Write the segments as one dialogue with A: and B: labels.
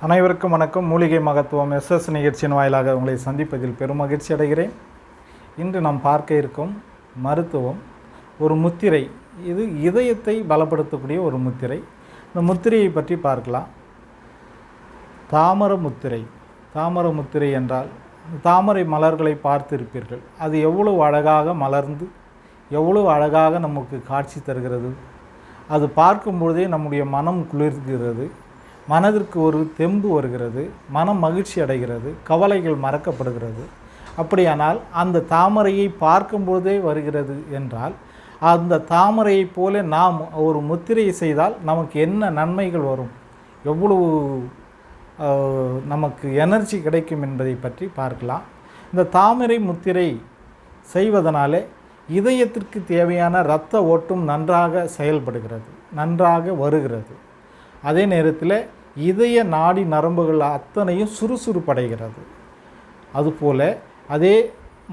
A: அனைவருக்கும் வணக்கம். மூலிகை மகத்துவம் எஸ்எஸ் நிகழ்ச்சியின் வாயிலாக உங்களை சந்திப்பதில் பெரும் மகிழ்ச்சி அடைகிறேன். இன்று நாம் பார்க்க இருக்கும் மருத்துவம். ஒரு முத்திரை. இது இதயத்தை பலப்படுத்தக்கூடிய ஒரு முத்திரை. இந்த முத்திரையை பற்றி பார்க்கலாம். தாமர முத்திரை. தாமர முத்திரை என்றால் தாமரை மலர்களை பார்த்திருப்பீர்கள். அது எவ்வளவு அழகாக மலர்ந்து எவ்வளவு அழகாக நமக்கு காட்சி தருகிறது. அது பார்க்கும்பொழுதே நம்முடைய மனம் குளிர்கிறது. மனதிற்கு ஒரு தெம்பு வருகிறது மனம் மகிழ்ச்சி அடைகிறது கவலைகள் மறக்கப்படுகிறது. அப்படியானால் அந்த தாமரையை பார்க்கும்போதே வருகிறது என்றால் அந்த தாமரையைப் போல நாம் ஒரு முத்திரையை செய்தால் நமக்கு என்ன நன்மைகள் வரும்? எவ்வளவு நமக்கு எனர்ஜி கிடைக்கும் என்பதை பற்றி பார்க்கலாம். இந்த தாமரை முத்திரை செய்வதனாலே இதயத்திற்கு தேவையான இரத்த ஓட்டம் நன்றாக செயல்படுகிறது நன்றாக வருகிறது. அதே நேரத்தில் இதய நாடி நரம்புகள் அத்தனையும் சுறுசுறுப்படைகிறது. அதுபோல அதே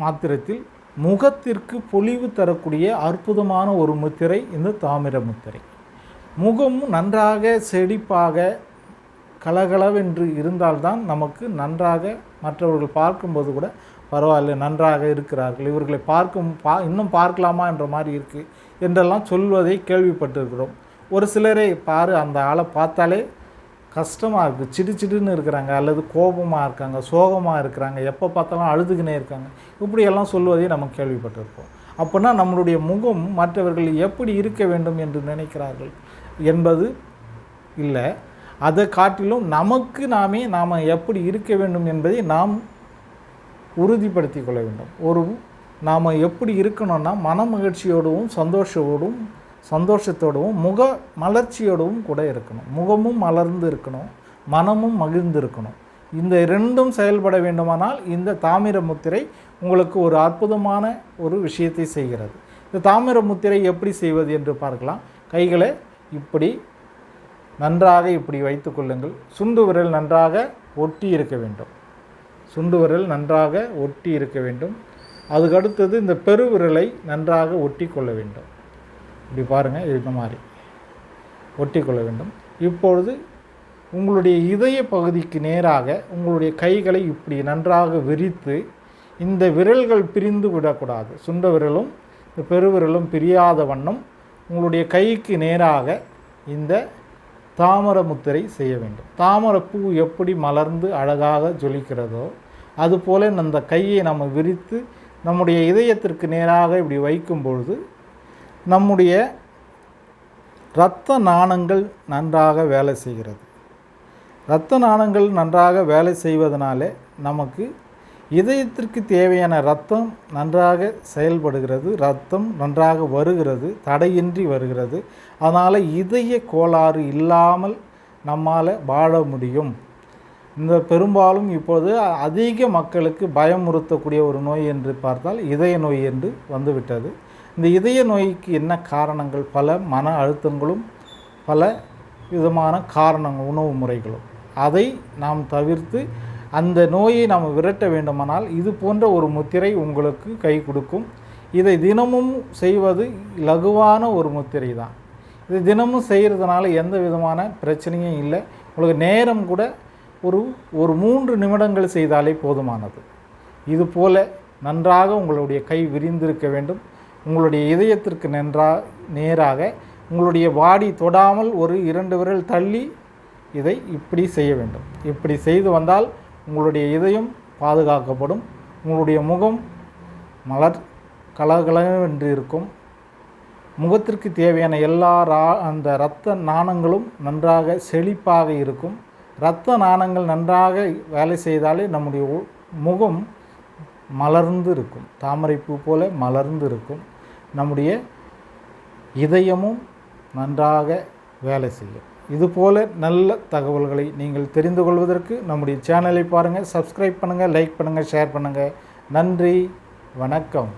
A: மாத்திரத்தில் முகத்திற்கு பொலிவு தரக்கூடிய அற்புதமான ஒரு முத்திரை இந்த தாமிர முத்திரை. முகமும் நன்றாக செழிப்பாக கலகலவென்று இருந்தால்தான் நமக்கு நன்றாக மற்றவர்கள் பார்க்கும்போது கூட பரவாயில்ல நன்றாக இருக்கிறார்கள். இவர்களை பார்க்கும் பா இன்னும் பார்க்கலாமா என்ற மாதிரி இருக்குது என்றெல்லாம் சொல்வதை கேள்விப்பட்டிருக்கிறோம். ஒரு சிலரை பாரு அந்த ஆளை பார்த்தாலே கஷ்டமாக இருக்குது சிடு சிடுன்னு இருக்கிறாங்க. அல்லது கோபமாக இருக்காங்க சோகமாக இருக்கிறாங்க. எப்போ பார்த்தாலும் அழுதுகினே இருக்காங்க. இப்படியெல்லாம் சொல்வதே நம்ம கேள்விப்பட்டிருப்போம். அப்படின்னா நம்மளுடைய முகம் மற்றவர்கள் எப்படி இருக்க வேண்டும் என்று நினைக்கிறார்கள் என்பது இல்லை. அதை காட்டிலும் நமக்கு நாமே நாம் எப்படி இருக்க வேண்டும் என்பதை நாம் உறுதிப்படுத்தி கொள்ள வேண்டும். ஒரு நாம் எப்படி இருக்கணும்னா மன மகிழ்ச்சியோடவும் சந்தோஷத்தோடும் சந்தோஷத்தோடவும் முக மலர்ச்சியோடவும் கூட இருக்கணும். முகமும் மலர்ந்து இருக்கணும். மனமும் மகிழ்ந்து இருக்கணும். இந்த ரெண்டும் செயல்பட வேண்டுமானால் இந்த தாமிர முத்திரை உங்களுக்கு ஒரு அற்புதமான ஒரு விஷயத்தை செய்கிறது. இந்த தாமிர முத்திரை எப்படி செய்வது என்று பார்க்கலாம். கைகளை இப்படி நன்றாக இப்படி வைத்து கொள்ளுங்கள். சுண்டு விரல் நன்றாக ஒட்டி இருக்க வேண்டும். சுண்டு விரல் நன்றாக ஒட்டி இருக்க வேண்டும். அதுக்கடுத்தது இந்த பெருவிரலை நன்றாக ஒட்டி கொள்ள வேண்டும். இப்படி பாருங்கள் இந்த மாதிரி. ஒட்டிக்கொள்ள வேண்டும். இப்பொழுது உங்களுடைய இதய பகுதிக்கு நேராக உங்களுடைய கைகளை இப்படி நன்றாக விரித்து இந்த விரல்கள் பிரிந்து விடக்கூடாது. சுண்ட விரலும் இந்த பெருவிரலும் பிரியாத வண்ணம் உங்களுடைய கைக்கு நேராக இந்த தாமர முத்திரை செய்ய வேண்டும். தாமரைப்பூ எப்படி மலர்ந்து அழகாக ஜொலிக்கிறதோ அதுபோல அந்த கையை நம்ம விரித்து நம்முடைய இதயத்திற்கு நேராக இப்படி வைக்கும் பொழுது நம்முடைய இரத்த நாணங்கள் நன்றாக வேலை செய்கிறது. இரத்த நாணங்கள் நன்றாக வேலை செய்வதனாலே நமக்கு இதயத்திற்கு தேவையான இரத்தம் நன்றாக செயல்படுகிறது இரத்தம் நன்றாக வருகிறது தடையின்றி வருகிறது. அதனால் இதய கோளாறு இல்லாமல் நம்மால் வாழ முடியும். இந்த பெரும்பாலும் இப்போது அதிக மக்களுக்கு பயமுறுத்தக்கூடிய ஒரு நோய் என்று பார்த்தால் இதய நோய் என்று வந்துவிட்டது. இந்த இதய நோய்க்கு என்ன காரணங்கள்? பல மன அழுத்தங்களும் பல விதமான காரணங்கள் உணவு முறைகளும். அதை நாம் தவிர்த்து அந்த நோயை நாம் விரட்ட வேண்டுமானால் இது போன்ற ஒரு முத்திரை உங்களுக்கு கை கொடுக்கும். இதை தினமும் செய்வது லகுவான ஒரு முத்திரை தான். இது தினமும் செய்கிறதுனால எந்த விதமான பிரச்சனையும் இல்லை. உங்களுக்கு நேரம் கூட ஒரு ஒரு மூன்று நிமிடங்கள் செய்தாலே போதுமானது. இதுபோல நன்றாக உங்களுடைய கை விரிந்திருக்க வேண்டும். உங்களுடைய இதயத்திற்கு நன்றா நேராக உங்களுடைய வாடி தொடாமல் ஒரு இரண்டு விரல் தள்ளி இதை இப்படி செய்ய வேண்டும். இப்படி செய்து வந்தால் உங்களுடைய இதயம் பாதுகாக்கப்படும். உங்களுடைய முகம் மலர் கலகலவென்று இருக்கும். முகத்திற்கு தேவையான எல்லா ரா அந்த இரத்த நாணங்களும் நன்றாக செழிப்பாக இருக்கும். இரத்த நாணங்கள் நன்றாக வேலை செய்தாலே நம்முடைய உ- முகம் மலர்ந்து இருக்கும். தாமரைப்பூ போல மலர்ந்து இருக்கும். நம்முடைய இதயமும் நன்றாக வேலை செய்யும். இதுபோல நல்ல தகவல்களை நீங்கள் தெரிந்து கொள்வதற்கு நம்முடைய சேனலை பாருங்கள் சப்ஸ்கிரைப் பண்ணுங்கள் லைக் பண்ணுங்கள் ஷேர் பண்ணுங்கள் நன்றி வணக்கம்.